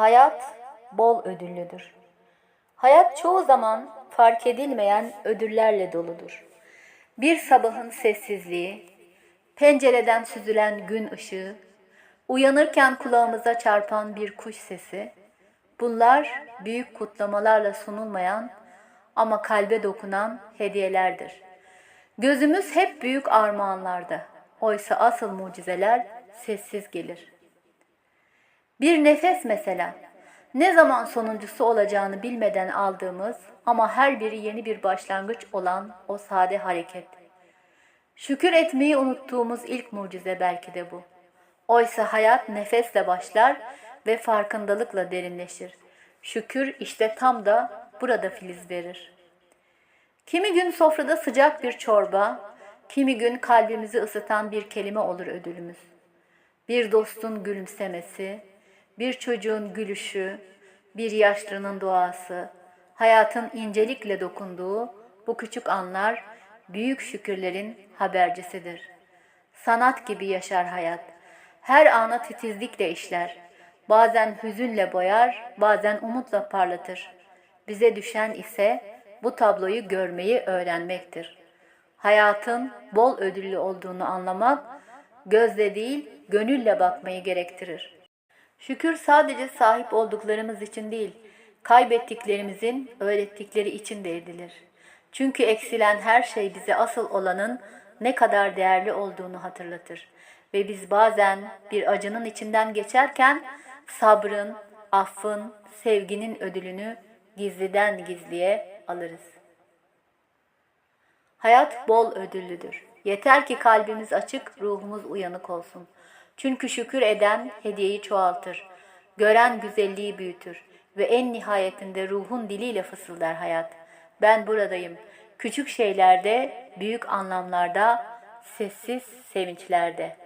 Hayat bol ödüllüdür. Hayat çoğu zaman fark edilmeyen ödüllerle doludur. Bir sabahın sessizliği, pencereden süzülen gün ışığı, uyanırken kulağımıza çarpan bir kuş sesi, bunlar büyük kutlamalarla sunulmayan ama kalbe dokunan hediyelerdir. Gözümüz hep büyük armağanlarda. Oysa asıl mucizeler sessiz gelir. Bir nefes mesela. Ne zaman sonuncusu olacağını bilmeden aldığımız ama her biri yeni bir başlangıç olan o sade hareket. Şükür etmeyi unuttuğumuz ilk mucize belki de bu. Oysa hayat nefesle başlar ve farkındalıkla derinleşir. Şükür işte tam da burada filiz verir. Kimi gün sofrada sıcak bir çorba, kimi gün kalbimizi ısıtan bir kelime olur ödülümüz. Bir dostun gülümsemesi, bir çocuğun gülüşü, bir yaşlının duası, hayatın incelikle dokunduğu bu küçük anlar büyük şükürlerin habercisidir. Sanat gibi yaşar hayat. Her ana titizlikle işler. Bazen hüzünle boyar, bazen umutla parlatır. Bize düşen ise bu tabloyu görmeyi öğrenmektir. Hayatın bol ödüllü olduğunu anlamak, gözle değil, gönülle bakmayı gerektirir. Şükür sadece sahip olduklarımız için değil, kaybettiklerimizin öğrettikleri için de edilir. Çünkü eksilen her şey bize asıl olanın ne kadar değerli olduğunu hatırlatır. Ve biz bazen bir acının içinden geçerken sabrın, affın, sevginin ödülünü gizliden gizliye alırız. Hayat bol ödüllüdür. Yeter ki kalbimiz açık, ruhumuz uyanık olsun. Çünkü şükür eden hediyeyi çoğaltır. Gören güzelliği büyütür ve en nihayetinde ruhun diliyle fısıldar hayat. Ben buradayım. Küçük şeylerde, büyük anlamlarda, sessiz sevinçlerde.''